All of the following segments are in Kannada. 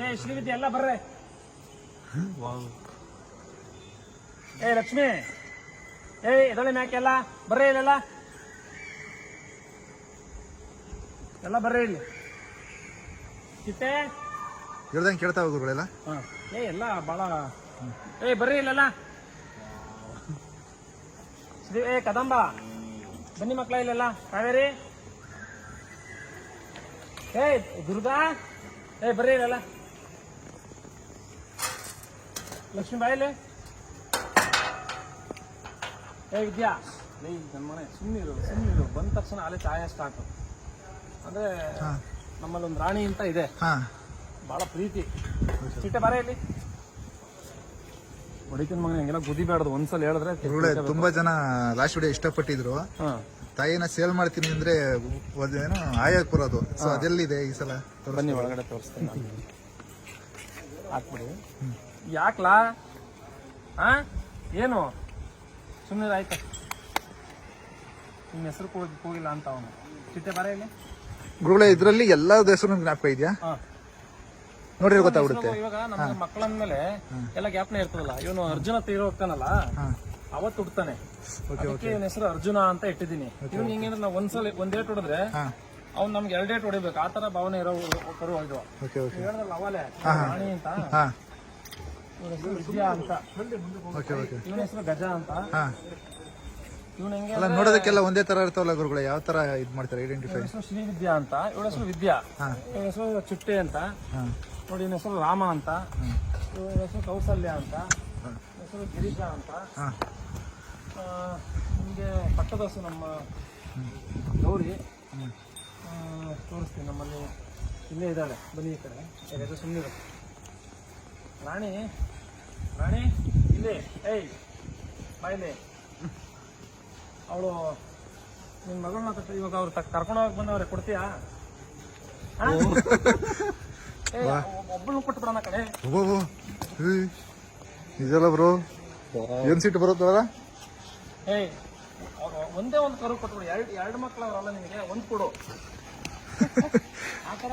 ಏ ಶ್ರೀವಿದ್ಯೆ ಎಲ್ಲ ಬರ್ರೆ. ಏ ಲಕ್ಷ್ಮಿ. ಏ ಎದಳೆ ಮ್ಯಾಕೆಲ್ಲ ಬರ್ರೆ ಇಲ್ಲೆಲ್ಲ? ಎಲ್ಲ ಬರ್ರೆ ಇಲ್ಲಿ. ಚಿತ್ತೆ ಹೇಳ್ದಂಗೆ ಕೇಳ್ತಾವ ಗುರುಗಳೆಲ್ಲ ಹಾ. ಏ ಎಲ್ಲ ಭಾಳ. ಏ ಬರ್ರಿ ಇಲ್ಲೆಲ್ಲ? ಶ್ರೀ ಏ ಕದಂಬ. ಬನ್ನಿ ಮಕ್ಕಳ ಇಲ್ಲೆಲ್ಲ? ಕಾವೇರಿ? ಏ ದುರ್ಗಾ? ಏ ಬರ್ರಿ ಇಲ್ಲೆಲ್ಲ? ಲಕ್ಷ್ಮೀ ಬಾಯಿಲೆ ಏ ವಿದ್ಯಾ ಲೇ ನನ್ನ ಮನೆ ಸುಮ್ಮನಿರು ಸುಮ್ಮನಿರು ಬಂದ ತಕ್ಷಣ ಅಲ್ಲೇ ಚಾಯ ಸ್ಟಾರ್ಟ್ ಅಂದ್ರೆ ಹಾ. ನಮ್ಮಲ್ಲಿ ಒಂದು ರಾಣಿ ಅಂತ ಇದೆ. ಹಾ. ಬಹಳ ಪ್ರೀತಿ. ಚಿಟ್ಟೆ ಬರ ಇಲ್ಲಿ. ಹೊಡಿತಿನ ಮಗನ ಹಂಗೆಲ್ಲ ಗುದಿಬೇಡದು ಒಂದ್ಸಲ ಹೇಳಿದ್ರೆ ತುಂಬಾ ಜನ ಲಾಸ್ಟ್ ವಿಡಿಯೋ ಇಷ್ಟಪಟ್ಟಿದ್ರು. ಹಾ. ತಾಯಿನ ಸೇಲ್ ಮಾಡ್ತೀನಿ ಅಂದ್ರೆ ಏನು ಆಯಾಗ ಬರೋದು. ಸೊ ಅದೆಲ್ಲಿದೆ ಈ ಸಲ. ಬನ್ನಿ ಒಳಗಡೆ ತೋರಿಸ್ತೀನಿ. ಹಾಕ್ಬಿಡಿ. ಯಾಕ್ಲಾ? ಹಾ ಏನು? ಸುಮ್ಮನೆ ಆಯ್ತ. ನಿಮ್ಮ ಹೆಸರು ಕೂಗಿ ಕೂಗಿಲ್ಲ ಅಂತ ಅವನು. ಚಿಟ್ಟೆ ಬರ ಇಲ್ಲಿ? ಗುರುಗಳೇ ಇದ್ರಲ್ಲಿ ಎಲ್ಲಾ ಹೆಸರು ಜ್ಞಾಪಕ ಇದೆಯಾ? ಹಾ. ನೋಡಿದ್ರೆ ಗೊತ್ತಾಗ್ಬಿಡುತ್ತೆ. ಇವಾಗ ನಮ್ಮ ಮಕ್ಕಳಂದ್ಮೇಲೆ ಎಲ್ಲ ಜ್ಞಾಪನ ಇರ್ತದಲ್ಲ ಇವನು ಅರ್ಜುನ ತೀರೋಗ್ತಾನಲ್ಲ ಅವತ್ತು ಹುಡ್ತಾನೆ. ಓಕೆ ಇವನ ಹೆಸರು ಅರ್ಜುನ ಅಂತ ಇಟ್ಟಿದ್ದೀನಿ. ಇವನ್ ಹಿಂಗೇಂದ್ರೆ ನಾವು ಒಂದ್ಸಲ ಒಂದ್ ಡೇಟ್ ಹೊಡೆದ್ರೆ ಅವ್ನ್ ನಮ್ಗೆ ಎರಡ್ ಡೇಟ್ ಹೊಡಿಬೇಕು. ಆ ತರ ಭಾವನೆ ಇರೋ ಕರು ಓಕೆ ಹೇಳಿದ್ರಲ್ಲ ಅವಲೇ ರಾಣಿ ಅಂತ. ವಿದ್ಯಾ ಅಂತ. Okay okay. ಇವನ ಹೆಸರು ಗಜ ಅಂತ. ಹಾ. ಇವನ ಹೆಂಗೆ ಅಲ್ಲ ನೋಡೋದಕ್ಕೆಲ್ಲ ಒಂದೇ ತರ ಇರ್ತಾವಲ್ಲ ಗುರುಗಳು ಯಾವ ತರ ಇದು ಮಾಡ್ತಾರೆ ಐಡೆಂಟಿಫೈ ಹೆಸರು ಶ್ರೀ ವಿದ್ಯಾ ಅಂತ ಇವಳ ಹೆಸರು ವಿದ್ಯಾ. ಹಾ. ಇವನ ಹೆಸರು ಚುಟ್ಟೆ ಅಂತ. ಹಾ. ನೋಡಿ ಇವನ ಹೆಸರು ರಾಮ ಅಂತ. ಇವನ ಹೆಸರು ಕೌಸಲ್ಯ ಅಂತ. ಹೆಸರು ಗಿರಿಜಾ ಅಂತ. ನಿಮಗೆ ಪಟ್ಟದಸು ನಮ್ಮ ಗೌರಿ. ಆ, ತೋರಿಸ್ತೀನಿ ನಮ್ಮಲ್ಲಿ. ಇಲ್ಲೇ ಇದ್ದಾಳೆ ಬನ್ನಿ ಈ ಕಡೆ. ಯಾಕಂದ್ರೆ ಸುಮ್ಮನೆ ರಾಣಿ. ರಾಣಿ ಇಲ್ಲಿ. ಏಯ್ ಬಾಯಿಲಿ ಅವಳು ನಿಮ್ಮ ಮಗಳನ್ನ ಇವಾಗ ಅವ್ರು ತಕ್ಕ ಕರ್ಕೊಂಡು ಹೋಗಿ ಬಂದವ್ರೆ ಕೊಡ್ತೀಯಾ? ಒಬ್ಬಳು ಏ ಬಿಡೋಣ ಕಡೆ ಓ ಇದೆಲ್ಲ ಬ್ರೋ? ಏನ್ ಸೀಟ್ ಬರುತ್ತಲ್ಲ ಏಯ್ ಒಂದೇ ಒಂದು ಕರು ಕೊಟ್ಬಿಡು. ಎರಡು ಎರಡು ಮಕ್ಕಳು ಅವರಲ್ಲ ನಿಮಗೆ ಒಂದು ಕೊಡು. ಆ ಥರ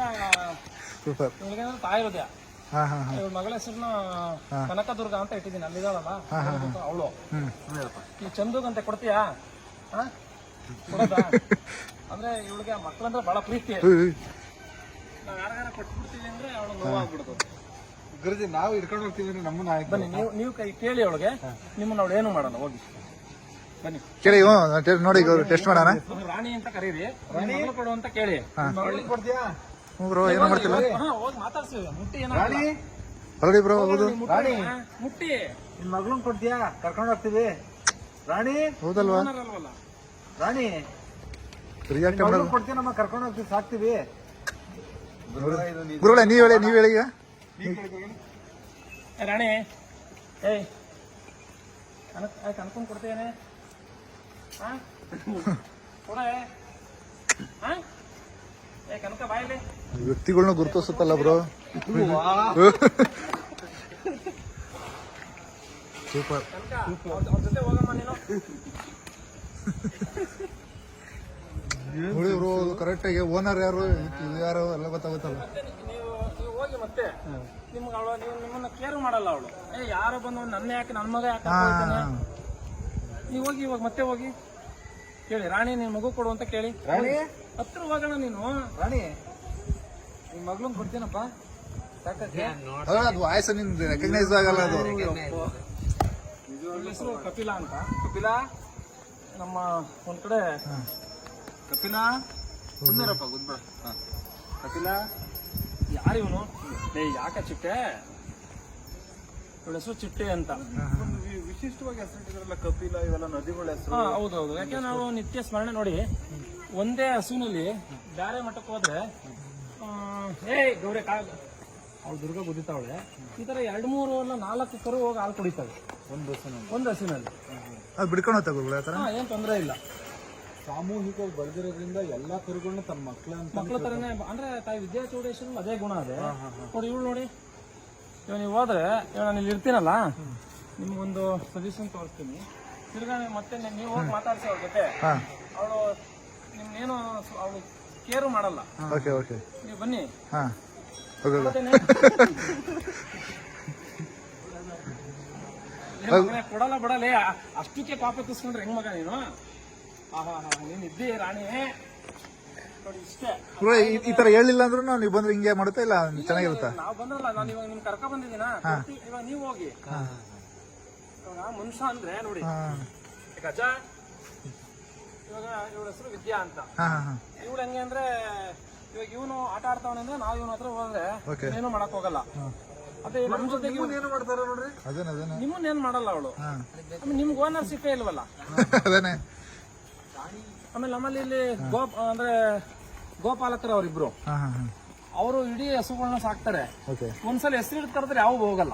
ತಾಯಿ ಹೃದಯ ಹಾ ಹಾ ಹಾ. ಇವಳ ಮಗಳ ಹೆಸರನ್ನ ಕನಕದುರ್ಗ ಅಂತ ಇಟ್ಟಿದ್ದೀನಿ ಅಲ್ಲಿದ್ದಾಳಲ್ಲ ಅವಳು. ಈ ಈ ಅಂತ ಕೊಡ್ತೀಯಾ? ಹಾ? ಕೊಡೋದಾ? ಅಂದ್ರೆ ಇವಳಿಗೆ ಮಕ್ಕಳಂದ್ರೆ ಬಹಳ ಪ್ರೀತಿ. ನಾವ್ ಯಾರಿಗಾರ ಕೊಟ್ಬಿಡ್ತೀವಿ ಅಂದ್ರೆ ಅವಳು ನೋವಾಗ್ಬಿಡ್ತು ಗುರುಜಿ ನಾವು ಇಟ್ಕೊಂಡು ಹೋಗ್ತೀವಿ ನಮ್ಮನ್ನ ಬನ್ನಿ ನೀವು ನೀವು ಕೈ ಕೇಳಿ ಅವಳಿಗೆ. ನಿಮ್ಮನ್ನ ಅವಳು ಏನು ಮಾಡೋಣ ಹೋಗಿ. ಬನ್ನಿ. ಕೇಳಿ ನೋಡಿ ಟೆಸ್ಟ್ ಮಾಡೋಣ. ರಾಣಿ ಅಂತ ಕರೀರಿ. ಮಗಳು ಕೊಡು ಅಂತ ಕೇಳಿ. ಹ್ಞೂ ಬ್ರೋ ಏನೋ ಮಾಡ್ತಿಲ್ಲ? ಹೋಗಿ? ಮಾತಾಡ್ಸಿ. ಮುಟ್ಟಿ ಏನೋ ಹೊರಡಿ ಬ್ರೋ ಹೌದು. ರಾಣಿ? ಮುಟ್ಟಿ. ನಿನ್ ಮಗಳನ್ ಕೊಡ್ತೀಯಾ? ಕರ್ಕೊಂಡು ಹೋಗ್ತೀವಿ. ರಾಣಿ? ಹೌದಲ್ವಾ? ರಾಣಿ? ರಿಯಾಕ್ಟ್ ಮಾಡೋದು ಕೊಡ್ತೀಯ ನಮ್ಮ ಕರ್ಕೊಂಡು ಹೋಗ್ತೀವಿ ಸಾಕ್ತಿವಿ. ಗುರುಗಳೇ ನೀವ್ ಹೇಳಿ ನೀವ್ ಹೇಳಿ ಈಗ. ರಾಣಿ. ಏಯ್. ಕನಕ್ ಏ, ಕನಕನ್ ಕೊಡ್ತೇನೆ ಹಾ? ಕೊಡೆ. ಹಾ? ವ್ಯಕ್ತಿಗಳನ್ನ ಗುರುತಿಸುತ್ತಲ್ಲ ಬ್ರೋ ಸೂಪರ್ ನೋಡಿ ಬ್ರೋ ಕರೆಕ್ಟ್ ಆಗಿ ಓನರ್ ಯಾರು ಇದು ಯಾರು ಎಲ್ಲ ಗೊತ್ತಾಗುತ್ತಲ್ಲ. ಮತ್ತೆ ನೀವು ನೀವು ಹೋಗಿ ಮತ್ತೆ ನಿಮ್ಗೆ ಅವಳು ನೀವು ನಿಮ್ಮನ್ನ ಕೇರ್ ಮಾಡಲ್ಲ ಅವಳು. ಏ ಯಾರು ಬಂದು ನನ್ನ ಯಾಕೆ ನನ್ನ ಮಗ ಯಾಕೆ ನೀವು ಹೋಗಿ ಇವಾಗ ಮತ್ತೆ ಹೋಗಿ. ಕೇಳಿ ರಾಣಿ ನಿನ್ ಮಗು ಕೊಡು ಅಂತ ಕೇಳಿ. ರಾಣಿ? ಹತ್ರ ಹೋಗೋಣ ನೀನು. ರಾಣಿ ನಿಮ್ ಮಗ್ಳು ಕೊಡ್ತೀನಪ್ಪ. ಅಲ್ಲ ಅದು ವಾಯ್ಸ್ ನಿಮ್ದು ರೆಕಗ್ನೈಸ್ ಆಗಲ್ಲ ಅದು. ಹೆಸರು ಕಪಿಲ ಅಂತ. ಕಪಿಲ ನಮ್ಮ ಒಂದ್ ಕಡೆ ಕಪಿಲ. ಸುಂದರಪ್ಪ ಗುದ್ಬೇಡ ಕಪಿಲ ಯಾರು ಇವನು? ಏ ಯಾಕ ಚಿಟ್ಟೆ? ಇವಳ ಹೆಸರು ಚಿಟ್ಟೆ ಅಂತ. ವಿಶಿಷ್ಟವಾಗಿ ಹೆಸರಿಟ್ಟಿದ್ರಲ್ಲ ಕಪಿಲ ಇವೆಲ್ಲ ನದಿಗಳ ಹೆಸರು. ಹೌದೌದು. ಯಾಕೆ ನಾವು ನಿತ್ಯ ಸ್ಮರಣೆ ನೋಡಿ. ಒಂದೇ ಹಸುವಿನಲ್ಲಿ ಬೇರೆ ಮಠಕ್ಕೆ ಹೋದ್ರೆ ಏ ಗೌರಿ ಕಾಗ ಅವ್ಳು ದುರ್ಗ ಗುದ್ದಿತಾವಳೆ. ಈ ತರ ಎರಡು ಮೂರು ಅಲ್ಲ ನಾಲ್ಕು ಕರು ಹೋಗಿ ಹಾಲು ಕುಡಿತಾವೆ ಒಂದು ಹಸಿನಲ್ಲಿ ಒಂದು ಹಸುವಿನಲ್ಲಿ. ಅದು ಬಿಡ್ಕೊಂಡು ಹೋಗ್ತಾ ಗುರುಗಳೇ ಥರ ಏನ್ ತೊಂದರೆ ಇಲ್ಲ. ಸಾಮೂಹಿಕವಾಗಿ ಬೆಳೆದಿರೋದ್ರಿಂದ ಎಲ್ಲಾ ಕರುಗಳನ್ನ ತಮ್ಮ ಮಕ್ಕಳ ಮಕ್ಕಳ ತರನೇ ಅಂದ್ರೆ ತಾಯಿ ವಿದ್ಯಾ ಚೌಡೇಶ್ವರ ಅದೇ ಗುಣ ಅದೇ. ನೋಡಿ ಇವಳು ನೋಡಿ. ಇವಾಗ ನೀವು ಹೋದ್ರೆ ಇವಾಗ ನಾನು ಇಲ್ಲಿ ಇರ್ತೀನಲ್ಲ ನಿಮ್ಗೊಂದು ಸಜೆಷನ್ ತೋರಿಸ್ತೀನಿ. ತಿರ್ಗಾ ಮತ್ತೆ ನೀವು- ಹೋಗಿ ಮಾತಾಡ್ಸಿ ಅವ್ರ ಜೊತೆ. ಅವಳು ನಿಮ್ನೇನು ಅವಳು ಕೇರು ಮಾಡಲ್ಲ. ಓಕೆ ಓಕೆ ನೀವು ಬನ್ನಿ. ಹಾ. ಕೊಡಲ್ಲ ಬಿಡಲ್ಲ. ಅಷ್ಟಕ್ಕೆ ಕಾಪಿ ಕುಸ್ಕೊಂಡ್ರೆ ಹೆಂಗ್ ಮಗ ನೀನು? ನೀನ್ ಇದ್ದಿ ರಾಣಿ. ನೋಡಿ ಇಷ್ಟೇ. ಬ್ರೋ, ಈ- ತರ ಹೇಳಿಲ್ಲ ಅಂದ್ರೂ ನೀವು ಬಂದ್ರೆ ಹಿಂಗೆ ಮಾಡುತ್ತಾ ಇಲ್ಲ? ಚೆನ್ನಾಗಿರುತ್ತಾ? ನಾವು ಬಂದ್ರಲ್ಲ ನಾನು ಇವಾಗ ನಿಮ್ ಕರ್ಕ ಬಂದಿದ್ದೀನ? ಇವಾಗ ನೀವು ಹೋಗಿ. ಮನುಷ್ಯ ಅಂದ್ರೆ ನೋಡಿ. ಗಜ ಇವಾಗ ಇವಳ ಹೆಸರು ವಿದ್ಯಾ ಅಂತ. ಹಾ ಇವಳು ಹೆಂಗೆ ಅಂದ್ರೆ ಇವಾಗ ಇವನು ಆಟ ಆಡ್ತಾವನೆ ಅಂದ್ರೆ ನಾವು ಇವನ ಹತ್ರ ಹೋದ್ರೆ Okay. ಏನು ಮಾಡಕ್ ಹೋಗಲ್ಲ. ಅದೇ ನಮ್ ಜೊತೆಗೆ ಏನು ಮಾಡ್ತಾರೆ ನೋಡ್ರಿ? ಅದೇನೆ ಅದೇನೆ. ನಿಮ್ಮನ್ನ ಏನ್ ಮಾಡಲ್ಲ ಅವಳು. ಹಾ. ಆಮೇಲೆ ನಿಮ್ಗೆ ಓನರ್ಶಿಪ್ ಇಲ್ವಲ್ಲ? ಅದೇನೆ. ಆಮೇಲೆ ನಮ್ಮಲ್ಲಿ ಇಲ್ಲಿ ಗೋಪ್ ಅಂದ್ರೆ ಗೋಪಾಲಕರು ಅವರಿಬ್ರು. ಹಾ ಹಾ ಹಾ. ಅವರು ಇಡೀ ಹಸುಗಳನ್ನ ಸಾಕ್ತಾರೆ. ಓಕೆ. ಒಂದ್ಸಲ ಹೆಸರು ಹಿಡಿದು ಕರೆದ್ರೆ ಯಾವ ಹೋಗಲ್ಲ.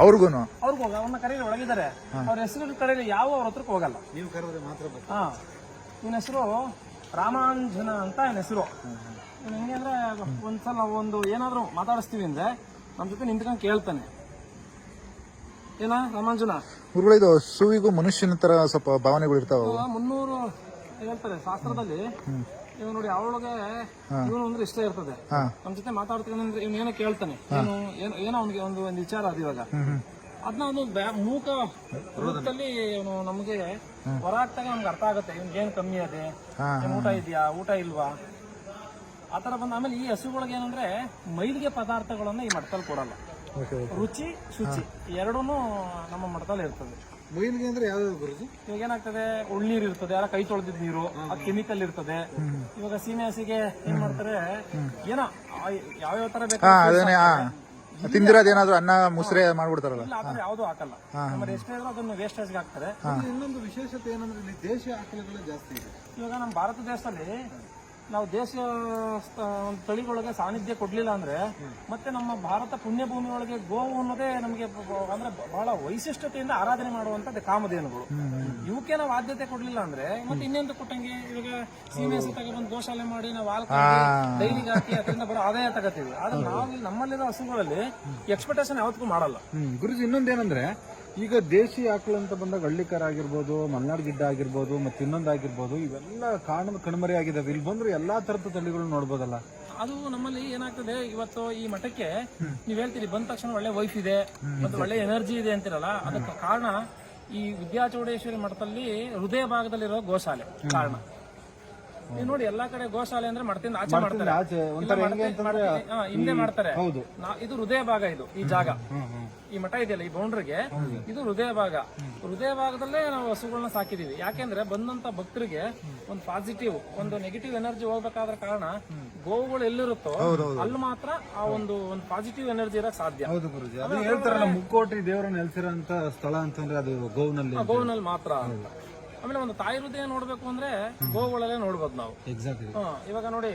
ಅವ್ರಿಗೂನು? ಅವ್ರಿಗೆ ಹೋಗ ಅವ್ರನ್ನ ಕರೀಲಿ ಒಳಗಿದ್ದಾರೆ. ಅವ್ರ ಹೆಸರು ಹಿಡಿದು ಕರೀಲಿ ಯಾವ ಅವ್ರ ಹತ್ರಕ್ಕೆ ಹೋಗಲ್ಲ. ನೀವು ಕರೆದ್ರೆ ಮಾತ್ರ ಬರ್ತಾರೆ. ಹಾ. ಇವನ ಹೆಸರು ರಾಮಾಂಜನ ಅಂತ ಇವನ ಹೆಸರು. ಇವನು ಹೆಂಗೆ ಅಂದ್ರೆ ಒಂದ್ಸಲ ಒಂದು ಏನಾದ್ರು ಮಾತಾಡಿಸ್ತೀವಿ ಅಂದ್ರೆ ನಮ್ಮ ಜೊತೆ ನಿಂತ್ಕೊಂಡು ಕೇಳ್ತಾನೆ. ಏನ ರಾಮಾಂಜನ? ಗುರುಗಳಿದು ಇದು ಹಸುವಿಗೂ ಮನುಷ್ಯನ ತರ ಸ್ವಲ್ಪ ಭಾವನೆಗಳು ಇರ್ತಾವ ಮುನ್ನೂರು ಹೇಳ್ತಾರೆ ಶಾಸ್ತ್ರದಲ್ಲಿ. ಇವ್ ನೋಡಿ ಅವಳಿಗೆ ಇವನು ಅಂದ್ರೆ ಇಷ್ಟ ಇರ್ತದೆ. ನಮ್ ಜೊತೆ ಮಾತಾಡ್ತೀನಿ ಅಂದ್ರೆ ಇವನ್ ಏನೋ ಕೇಳ್ತಾನೆ. ಏನು ಏನೋ ಅವನಿಗೆ ಅವ್ನಿಗೆ ಒಂದು ಒಂದು ವಿಚಾರ ಅದು ಇವಾಗ. ಅದನ್ನ ಒಂದು ಬ್ಯಾ- ಮೂಕ ರೂಪದಲ್ಲಿ ಇವನು ನಮಗೆ ಹೊರಾಗ್ತಾಗ ನಮ್ಗೆ ಅರ್ಥ ಆಗುತ್ತೆ. ಇವ್ನಿಗೆ ಏನ್ ಕಮ್ಮಿ ಅದೇ? ಊಟ ಇದೆಯಾ? ಊಟ ಇಲ್ವಾ? ಆತರ ಬಂದ ಆಮೇಲೆ ಈ ಹಸುಗಳಿಗೆ ಏನಂದ್ರೆ ಮೈಲಿಗೆ ಪದಾರ್ಥಗಳನ್ನ ಈ ಮಠದಲ್ಲಿ ಕೊಡಲ್ಲ. ರುಚಿ ಶುಚಿ ಎರಡೂ ನಮ್ಮ ಮಠದಲ್ಲಿ ಇರ್ತದೆ. ಮೈಲಿಗೆ ಅಂದ್ರೆ ಯಾವ್ದು ಗುರುಜಿ? ಇವಾಗ ಏನಾಗ್ತದೆ? ಉಳ್ನೀರು ಇರ್ತದೆ ಯಾರ ಕೈ ತೊಳೆದಿದ್ ನೀರು ಅದು ಕೆಮಿಕಲ್ ಇರ್ತದೆ. ಇವಾಗ ಸೀಮೆ ಹಸಿಗೆ ಏನ್ ಮಾಡ್ತಾರೆ? ಏನೋ ಯಾವ್ಯಾವ ತರ ಬೇಕು ಏನಾದ್ರು ಅನ್ನ ಮುಸ್ರೆ ಮಾಡ್ಬಿಡ್ತಾರಲ್ಲ. ಇಲ್ಲ ಆತರ ಯಾವ್ದು ಹಾಕಲ್ಲ. ನಮ್ಮಲ್ಲಿ ಎಷ್ಟೇ ಅದನ್ನ ಅದನ್ನು ವೇಸ್ಟೇಜ್ ಹಾಕ್ತಾರೆ. ಇನ್ನೊಂದು ವಿಶೇಷತೆ ಏನಂದ್ರೆ ಇಲ್ಲಿ ದೇಶೀಯ ಆಕಳುಗಳು ಜಾಸ್ತಿ ಇದೆ. ಇವಾಗ ನಮ್ಮ ಭಾರತ ದೇಶದಲ್ಲಿ ನಾವು ದೇಶ ಒಂದು ತಳಿಗಳಿಗೆ ಸಾನ್ನಿಧ್ಯ ಕೊಡ್ಲಿಲ್ಲ ಅಂದ್ರೆ ಮತ್ತೆ ನಮ್ಮ ಭಾರತ ಪುಣ್ಯ ಭೂಮಿ ಒಳಗೆ ಗೋವು ಅನ್ನೋದೇ ನಮಗೆ ಅಂದ್ರೆ ಬಹಳ ವೈಶಿಷ್ಟ್ಯತೆಯಿಂದ ಆರಾಧನೆ ಮಾಡುವಂತದ್ದು ಕಾಮಧೇನುಗಳು. ಇವಕ್ಕೆ ನಾವು ಆದ್ಯತೆ ಕೊಡ್ಲಿಲ್ಲ ಅಂದ್ರೆ ಮತ್ತೆ ಇನ್ನೊಂದು ಕೊಟ್ಟಂಗೆ? ಇವಾಗ ಸೀಮೆ ತಗೊಂಡು ತಗೊಬಂದು ಗೋಶಾಲೆ ಮಾಡಿ ನಾವು ಹಾಲು ಡೈರಿಗೆ ಹಾಕಿ ಅದರಿಂದ ಬರೋ ಆದಾಯ ತಗೋತೀವಿ. ಆದ್ರೆ ನಾವು ನಮ್ಮಲ್ಲಿರೋ ಹಸುಗಳಲ್ಲಿ ಎಕ್ಸ್ಪೆಕ್ಟೇಷನ್ ಯಾವತ್ತಿಗೂ ಮಾಡಲ್ಲ. ಗುರುಜಿ ಇನ್ನೊಂದೇನಂದ್ರೆ ಈಗ ದೇಶಿ ಆಕಳು ಅಂತ ಬಂದಾಗ ಹಳ್ಳಿಕರ ಆಗಿರ್ಬೋದು ಮಲ್ನಾಡ್ ಗಿಡ್ಡ ಆಗಿರ್ಬೋದು ಮತ್ತೆ ಇನ್ನೊಂದಾಗಿರ್ಬೋದು ಇವೆಲ್ಲ ಕಾಣ ಕಣ್ಮರಿ ಆಗಿದಾವೆ. ಇಲ್ಲಿ ಬಂದ್ರೆ ಎಲ್ಲಾ ತರದ ತಳಿಗಳು ನೋಡ್ಬೋದಲ್ಲ. ಅದು ನಮ್ಮಲ್ಲಿ ಏನಾಗ್ತದೆ ಇವತ್ತು ಈ ಮಠಕ್ಕೆ ನೀವ್ ಹೇಳ್ತೀರಿ ಬಂದ ತಕ್ಷಣ ಒಳ್ಳೆ ವೈಫ್ ಇದೆ ಮತ್ತೆ ಒಳ್ಳೆ ಎನರ್ಜಿ ಇದೆ ಅಂತಿರಲ್ಲ ಅದಕ್ಕೆ ಕಾರಣ ಈ ವಿದ್ಯಾಚೌಡೇಶ್ವರಿ ಮಠದಲ್ಲಿ ಹೃದಯ ಭಾಗದಲ್ಲಿರೋ ಗೋಶಾಲೆ ಕಾರಣ. ನೀವು ನೋಡಿ ಎಲ್ಲಾ ಕಡೆ ಗೋಶಾಲೆ ಅಂದ್ರೆ ಮಠದಿಂದ ಆಚೆ ಮಾಡ್ತಾರೆ. ಆಚೆ ಇಲ್ಲ, ಒಂಥರ ಹೆಂಗೆ ಅಂತಂದ್ರೆ ಹಾ, ಹಿಂದೆ ಮಾಡ್ತಾರೆ. ಹೌದು. ನಾ- ಇದು ಹೃದಯ ಭಾಗ ಇದು ಈ ಜಾಗ. ಈ ಮಠ ಇದೆಯಲ್ಲ ಈ ಬೌಂಡ್ರಿಗೆ? ಇದು ಹೃದಯ ಭಾಗ. ಹೃದಯ ಭಾಗದಲ್ಲೇ ನಾವು ಹಸುಗಳನ್ನ ಸಾಕಿದೀವಿ. ಯಾಕೆಂದ್ರೆ ಬಂದಂತ ಭಕ್ತರಿಗೆ ಒಂದು ಪಾಸಿಟಿವ್ ಒಂದು ನೆಗೆಟಿವ್ ಎನರ್ಜಿ ಹೋಗ್ಬೇಕಾದ್ರ ಕಾರಣ ಗೋವುಗಳು ಎಲ್ಲಿರುತ್ತೋ ಅಲ್ಲಿ ಮಾತ್ರ ಆ ಒಂದು ಒಂದು ಪಾಸಿಟಿವ್ ಎನರ್ಜಿ ಇರಕ್ ಸಾಧ್ಯ. ಹೌದು ಗುರುಜಿ. ಅದು ಹೇಳ್ತಾರಲ್ಲ ಮುಕ್ಕೋಟಿ ದೇವರ ನೆಲೆಸಿರೋಂತ ಸ್ಥಳ ಅಂತಂದ್ರೆ ಅದು ಗೋವ್ನಲ್ಲಿ ಗೋವಿನಲ್ಲಿ ಮಾತ್ರ ಆಮೇಲೆ ಒಂದು ತಾಯಿ ಹೃದಯ ನೋಡ್ಬೇಕು ಅಂದ್ರೆ ಗೋವುಗಳಲ್ಲೇ ನೋಡ್ಬೋದು ನಾವು. ಎಕ್ಸಾಕ್ಟ್ಲಿ ಹಾ, ಇವಾಗ ನೋಡಿ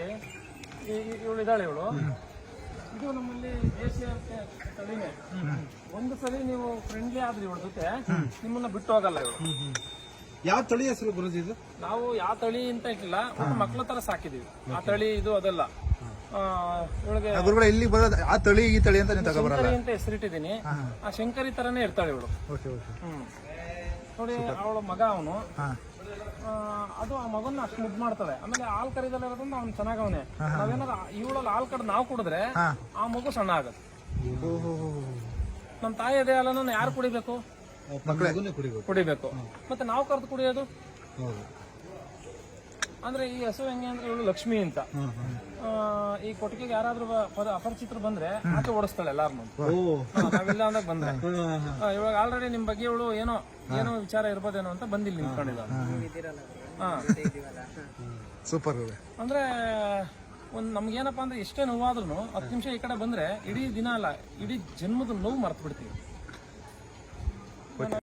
ಇವಳು ಇದ್ದಾಳೆ ಇವಳು. ಇದು ನಮ್ಮಲ್ಲಿ ದೇಶೀಯ ತಳಿನೇ ಒಂದು ಸರಿ ನೀವು ಫ್ರೆಂಡ್ಲಿ ಆದ್ರೆ ಇವಳ ಜೊತೆ ನಿಮ್ಮನ್ನ ಬಿಟ್ಟು ಹೋಗಲ್ಲ ಇವಳು. ಯಾವ ತಳಿ ಹೆಸರು ಗುರುಜಿ ಇದು? ನಾವು ಯಾವ ತಳಿ ಅಂತ ಇಟ್ಟಿಲ್ಲ ಮಕ್ಕಳ ಮಕ್ಳ ತರ ಸಾಕಿದೀವಿ. ಆ ತಳಿ ಇದು ಅದಲ್ಲ. ಆ, ಇವಳಿಗೆ ಗುರುಗಳು ಇಲ್ಲಿ ಬರೋದು ಆ ತಳಿ ಈ ತಳಿ ಅಂತ ನೀವು ತಗೊಬರಲ್ಲ? ಶಂಕರಿ ಅಂತ ಹೆಸರಿಟ್ಟಿದ್ದೀನಿ. ಆ ಶಂಕರಿ ತರನೇ ಇರ್ತಾಳೆ ಇವಳು. Okay okay hmm. ನೋಡಿ ಅವಳ ಮಗ ಅವನು. ಅದು ಆ ಮಗನ್ನ ಅಷ್ಟು ಮುದ್ದು ಮಾಡ್ತದೆ ಆಮೇಲೆ ಹಾಲ್ ಕರಿದಲ್ಲಿರೋದ್ರಿಂದ ಅವ್ನು ಚೆನ್ನಾಗವನೆ. ನಾವೇನಾದ್ರು ಇವಳಲ್ಲಿ ಹಾಲ್ ಕಡ್ದು ನಾವು ಕುಡಿದ್ರೆ ಆ ಮಗು ಸಣ್ಣ ಆಗತ್ತೆ. ನಮ್ಮ ತಾಯಿ ಅದೇ ಹಾಲನ್ನ ಯಾರು ಕುಡಿಬೇಕು? ಕುಡಿಬೇಕು. ಕುಡಿಬೇಕು. ಮತ್ತೆ ನಾವು ಕರೆದು ಕುಡಿಯೋದು? ಹೌದು. ಅಂದ್ರೆ ಈ ಹಸು ಹೆಂಗೆ ಅಂದ್ರೆ ಇವಳು ಲಕ್ಷ್ಮಿ ಅಂತ. ಆ, ಈ ಕೊಟ್ಟಿಗೆಗೆ ಯಾರಾದ್ರೂ ಅಪರಿಚಿತ್ರ ಪದ- ಅಪರಿಚಿತರು ಬಂದ್ರೆ ಆಕೆ ಓಡಿಸ್ತಾಳೆ ಎಲ್ಲಾರು ನಾವೆಲ್ಲ ಅಂದಾಗ ಬಂದ್ರೆ. ಇವಾಗ ಆಲ್ರೆಡಿ ನಿಮ್ ಬಗ್ಗೆ ಇವಳು ಏನೋ ಏನೋ ವಿಚಾರ ಇರ್ಬೋದೇನೋ ಅಂತ ಬಂದಿಲ್ಲ ನಿಂತ್ಕೊಂಡಿಲ್ಲ ಸೂಪರ್ ಅಂದ್ರೆ ಒಂದ್ ನಮ್ಗೇನಪ್ಪ ಅಂದ್ರೆ ಎಷ್ಟೇ ನೋವಾದ್ರೂ ಹತ್ತು ನಿಮಿಷ ಈ ಕಡೆ ಬಂದ್ರೆ ಇಡೀ ದಿನ ಅಲ್ಲ ಇಡೀ ಜನ್ಮದ ನೋವು ಮರ್ತು ಬಿಡ್ತೀವಿ